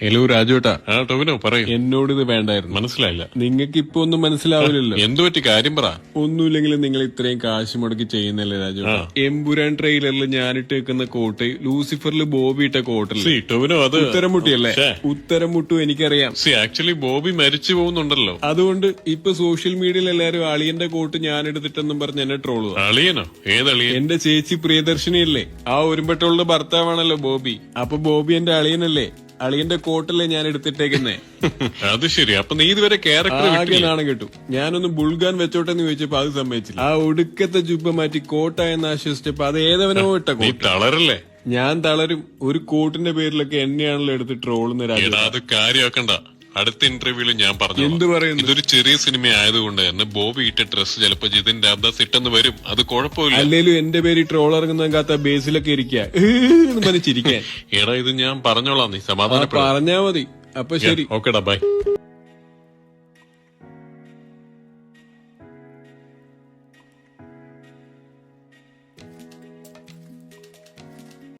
Hello രാജുട്ടാ ആ ടൊവിനോ പറയൂ. എന്നോട് ഇത് വേണ്ടായിരുന്നു. മനസ്സിലായില്ല. നിങ്ങൾക്ക് ഇപ്പൊ ഒന്നും മനസ്സിലാവില്ലല്ലോ. എന്തു പറ്റി? കാര്യം പറ. ഒന്നുമില്ലെങ്കിലും നിങ്ങൾ ഇത്രയും കാശ് മുടക്കി ചെയ്യുന്നല്ലേ രാജു എമ്പുരാൻ ട്രെയിലറിൽ ഞാനിട്ട് വെക്കുന്ന കോട്ട് ലൂസിഫറിൽ ബോബി ഇട്ട കോട്ടല്ലേ ടോവിനോ അത് ഉത്തരം മുട്ടിയല്ലേ. ഉത്തരം മുട്ടു എനിക്കറിയാം. ആക്ച്വലി ബോബി മരിച്ചു പോകുന്നുണ്ടല്ലോ. അതുകൊണ്ട് ഇപ്പൊ സോഷ്യൽ മീഡിയയിൽ എല്ലാരും അളിയന്റെ കോട്ട് ഞാൻ എടുത്തിട്ടെന്നും പറഞ്ഞ് എന്നെ ട്രോളു അളിയനോ? ഏതളിയൻ എന്റെ ചേച്ചി പ്രിയദർശിനി അല്ലേ ആ ഒരുമ്പെട്ടുള്ള ഭർത്താവാണല്ലോ ബോബി. അപ്പൊ ബോബി എന്റെ അളിയനല്ലേ? അളിയന്റെ കോട്ടല്ലേ ഞാൻ എടുത്തിട്ടേക്കുന്നേ? അത് ശരി. അപ്പൊ നീ ഇതുവരെ ക്യാരക്ടർ ആകെ നാണം കിട്ടു. ഞാനൊന്ന് ബുൾഗാൻ വെച്ചോട്ടെന്ന് ചോദിച്ചപ്പോ അത് സമ്മതിച്ചില്ല. ആ ഒടുക്കത്തെ ജുബ്ബ മാറ്റി കോട്ട എന്ന് ആശ്വസിച്ചപ്പോ അത് ഏതവനോ ഇട്ട നീ കോട്ട്. തളരല്ലേ? ഞാൻ തളരും. ഒരു കോട്ടിന്റെ പേരിലൊക്കെ എന്നെയാണല്ലോ എടുത്ത് ട്രോളുന്ന രാജ്യം എടാ അത് കാര്യമാക്കണ്ട അടുത്ത ഇന്റർവ്യൂവിൽ ഞാൻ പറഞ്ഞു എന്ത് പറയുന്നു? ഇതൊരു ചെറിയ സിനിമ ആയതുകൊണ്ട് തന്നെ ബോബി ഇട്ട ഡ്രസ് ചിലപ്പോ ജിതിന്റെ അബ്ദാസ് ഇട്ടെന്ന് വരും. അത് കുഴപ്പമില്ല. അല്ലേലും എന്റെ പേര് ട്രോൾ ഇറങ്ങുന്ന കാത്ത ബേസിലൊക്കെ ഇരിക്കുക ചിരിക്കാൻ. എടാ ഇത് ഞാൻ പറഞ്ഞോളാം. നീ സമാധാന പറഞ്ഞാ മതി. അപ്പൊ ശരി. ഓക്കെടാ ബൈ.